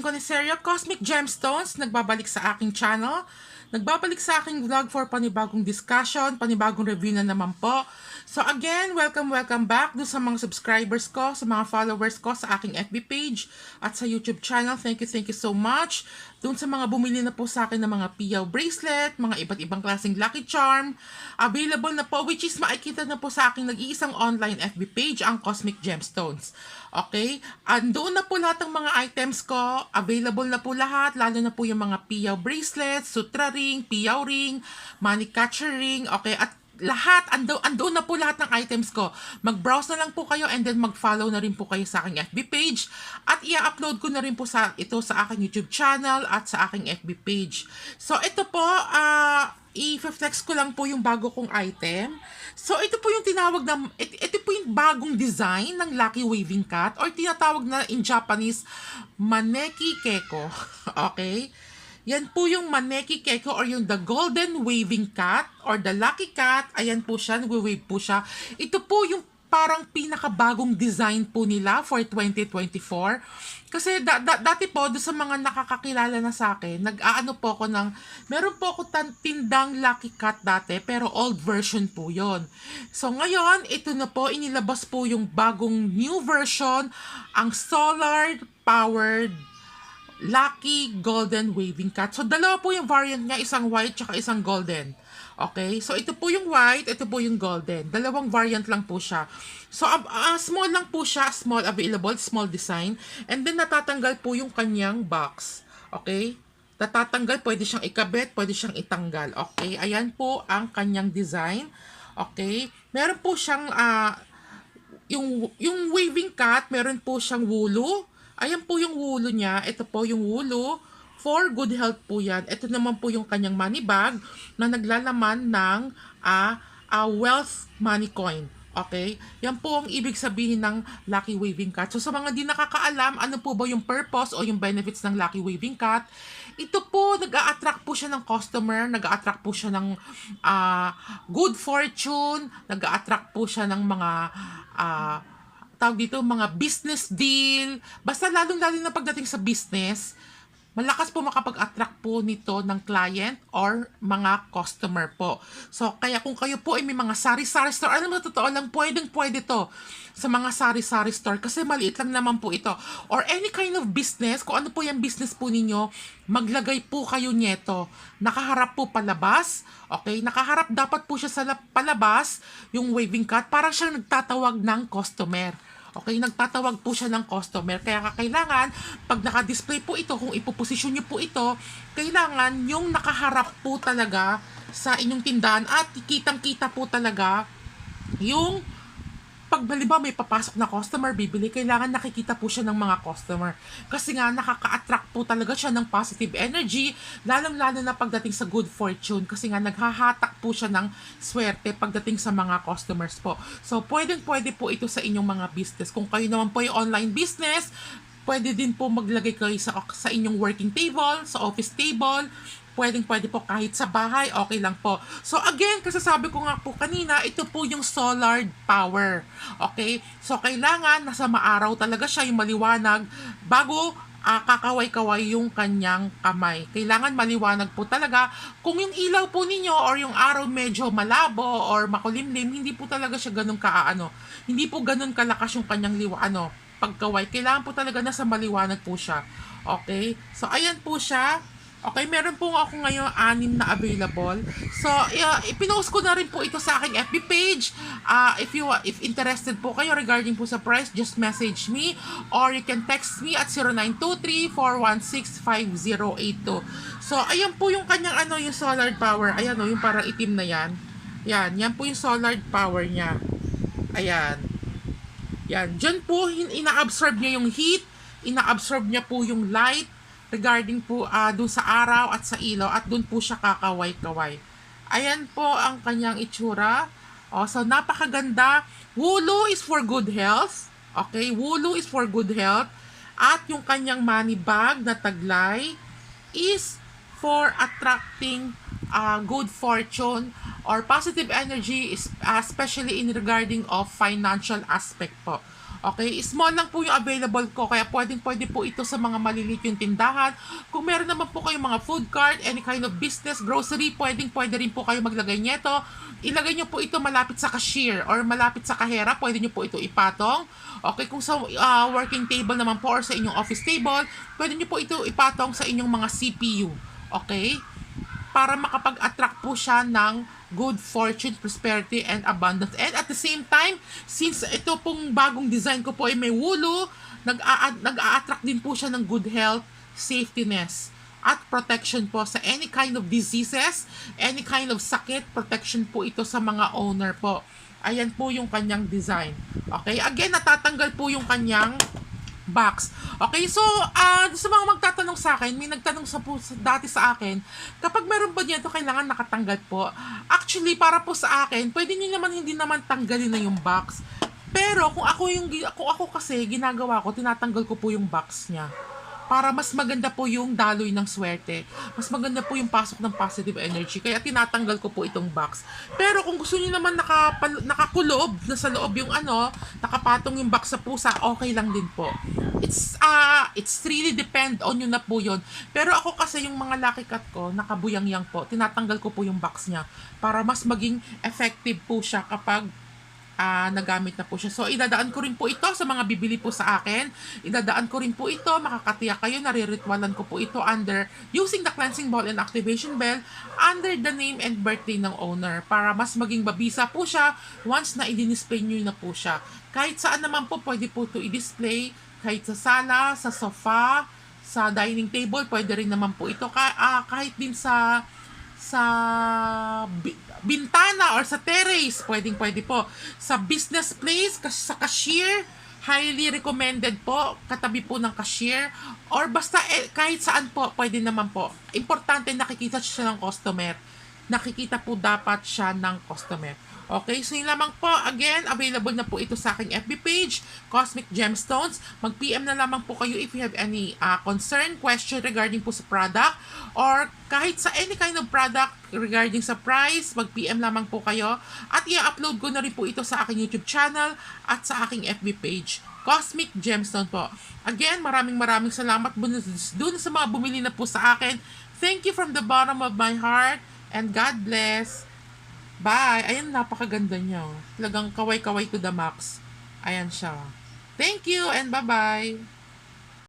Conicerio Cosmic Gemstones, nagbabalik sa aking channel. Nagbabalik sa aking vlog for panibagong discussion, panibagong review na naman po. So again, welcome, welcome back do sa mga subscribers ko, sa mga followers ko sa aking FB page at sa YouTube channel. Thank you, thank you so much. Doon sa mga bumili na po sa akin ng mga piyaw bracelet, mga iba't ibang klaseng lucky charm, available na po, which is makikita na po sa aking nag-iisang online FB page, ang Cosmic Gemstones. Okay? Andoon na po lahat ng mga items ko, available na po lahat, lalo na po yung mga piyaw bracelet, sutra ring, piyaw ring, money catcher ring, okay? At lahat, ando, ando na po lahat ng items ko. Mag-browse na lang po kayo and then mag-follow na rin po kayo sa aking FB page at i-upload ko na rin po sa, ito sa aking YouTube channel at sa aking FB page. So, ito po, ah, i-flex ko lang po yung bago kong item. So, ito po yung tinawag na, ito, ito po yung bagong design ng Lucky Waving Cat or tinatawag na in Japanese, Maneki Keko. okay? Yan po yung Maneki Keko or yung the Golden Waving Cat or the Lucky Cat. Ayan po siya, nagwe-wave po siya. Ito po yung parang pinakabagong design po nila for 2024. Kasi da- da- dati po, doon sa mga nakakakilala na sa akin, nag-aano po ako ng, meron po ako tindang Lucky Cat dati, pero old version po yon So ngayon, ito na po, inilabas po yung bagong new version, ang solar powered Lucky Golden Waving Cat. So, dalawa po yung variant niya, isang white tsaka isang golden. Okay? So, ito po yung white, ito po yung golden. Dalawang variant lang po siya. So, uh, uh, small lang po siya, small available, small design. And then, natatanggal po yung kanyang box. Okay? Natatanggal, pwede siyang ikabit, pwede siyang itanggal. Okay? Ayan po ang kanyang design. Okay? Meron po siyang, uh, yung, yung waving cat, meron po siyang wulo. Ayan po yung wulo niya. Ito po yung wulo. For good health po yan. Ito naman po yung kanyang money bag na naglalaman ng uh, uh, wealth money coin. Okay? Yan po ang ibig sabihin ng Lucky Waving Cat. So sa mga di nakakaalam, ano po ba yung purpose o yung benefits ng Lucky Waving Cat? Ito po, nag-a-attract po siya ng customer, nag-a-attract po siya ng uh, good fortune, nag-a-attract po siya ng mga uh, tawag dito, mga business deal. Basta lalong-lalo na pagdating sa business, malakas po makapag-attract po nito ng client or mga customer po. So, kaya kung kayo po ay may mga sari-sari store, alam mo, totoo lang, pwedeng pwede to sa mga sari-sari store kasi maliit lang naman po ito. Or any kind of business, kung ano po yung business po ninyo, maglagay po kayo nito. Nakaharap po palabas, okay? Nakaharap dapat po siya sa palabas, yung waving cat, parang siya nagtatawag ng customer. Okay, nagtatawag po siya ng customer. Kaya kailangan, pag naka-display po ito, kung ipoposisyon niyo po ito, kailangan yung nakaharap po talaga sa inyong tindahan at kitang-kita po talaga yung pag halimbawa may papasok na customer, bibili, kailangan nakikita po siya ng mga customer. Kasi nga, nakaka-attract po talaga siya ng positive energy, lalong-lalo na pagdating sa good fortune. Kasi nga, naghahatak po siya ng swerte pagdating sa mga customers po. So, pwedeng-pwede po ito sa inyong mga business. Kung kayo naman po yung online business, pwede din po maglagay kayo sa, sa inyong working table, sa office table, pwedeng pwede po kahit sa bahay, okay lang po. So again, kasi sabi ko nga po kanina, ito po yung solar power. Okay? So kailangan nasa maaraw talaga siya, yung maliwanag, bago uh, kakaway-kaway yung kanyang kamay. Kailangan maliwanag po talaga. Kung yung ilaw po ninyo or yung araw medyo malabo or makulimlim, hindi po talaga siya ganun kaano. Hindi po ganun kalakas yung kanyang liwa, ano, pagkaway. Kailangan po talaga nasa maliwanag po siya. Okay? So, ayan po siya. Okay, meron po ako ngayon anim na available. So, uh, ipinost ko na rin po ito sa aking FB page. Uh, if you if interested po kayo regarding po sa price, just message me or you can text me at 0923-416-5082. So, ayan po yung kanyang ano, yung solar power. Ayan o, oh, yung parang itim na yan. Yan, yan po yung solar power niya. Ayan. Yan, dyan po ina-absorb niya yung heat, ina-absorb niya po yung light, regarding po uh, dun sa araw at sa ilaw at dun po siya kakaway-kaway. Ayan po ang kanyang itsura. Oh, so napakaganda. Wulu is for good health. Okay, wulu is for good health. At yung kanyang money bag na taglay is for attracting uh, good fortune or positive energy, is, uh, especially in regarding of financial aspect po. Okay, small lang po yung available ko kaya pwedeng pwede po ito sa mga maliliit yung tindahan. Kung meron naman po kayong mga food cart, any kind of business, grocery, pwedeng pwede rin po kayo maglagay nito. Ilagay nyo po ito malapit sa cashier or malapit sa kahera, pwede nyo po ito ipatong. Okay, kung sa ah, working table naman po or sa inyong office table, pwede nyo po ito ipatong sa inyong mga CPU. Okay? Para makapag-attract po siya ng good fortune, prosperity, and abundance. And at the same time, since ito pong bagong design ko po ay may wulo, nag-a- nag-a-attract din po siya ng good health, safetyness, at protection po sa any kind of diseases, any kind of sakit, protection po ito sa mga owner po. Ayan po yung kanyang design. Okay? Again, natatanggal po yung kanyang box. Okay, so ah sa mga magtatanong sa akin, may nagtanong sa po dati sa akin, kapag meron ba nito kailangan nakatanggal po. Actually, para po sa akin, pwede niyo naman hindi naman tanggalin na yung box. Pero kung ako yung kung ako kasi ginagawa ko, tinatanggal ko po yung box niya. Para mas maganda po yung daloy ng swerte. Mas maganda po yung pasok ng positive energy. Kaya tinatanggal ko po itong box. Pero kung gusto niyo naman nakapal- nakakulob na sa loob yung ano, nakapatong yung box sa pusa, okay lang din po. It's ah it's really depend on yun na po yun. Pero ako kasi yung mga lucky cat ko, nakabuyang-yang po. Tinatanggal ko po yung box niya para mas maging effective po siya kapag ah nagamit na po siya. So, idadaan ko rin po ito sa mga bibili po sa akin. Idadaan ko rin po ito, makakatiyak kayo, nariritwalan ko po ito under using the cleansing ball and activation bell under the name and birthday ng owner para mas maging babisa po siya once na i-display nyo na po siya. Kahit saan naman po, pwede po ito i-display, kahit sa sala, sa sofa, sa dining table, pwede rin naman po ito. Ka- ah, kahit din sa sa bi- bintana or sa terrace, pwedeng pwede po. Sa business place, sa cashier, highly recommended po, katabi po ng cashier, or basta eh, kahit saan po, pwede naman po. Importante nakikita siya ng customer. Nakikita po dapat siya ng customer. Okay, so yun lamang po. Again, available na po ito sa aking FB page, Cosmic Gemstones. Mag-PM na lamang po kayo if you have any uh, concern, question regarding po sa product, or kahit sa any kind of product regarding sa price, mag-PM lamang po kayo. At i-upload ko na rin po ito sa aking YouTube channel at sa aking FB page. Cosmic Gemstone po. Again, maraming maraming salamat dun sa mga bumili na po sa akin. Thank you from the bottom of my heart and God bless. Bye! Ayan, napakaganda niya. oh. Talagang kaway-kaway to the max. Ayan siya. Thank you and bye-bye!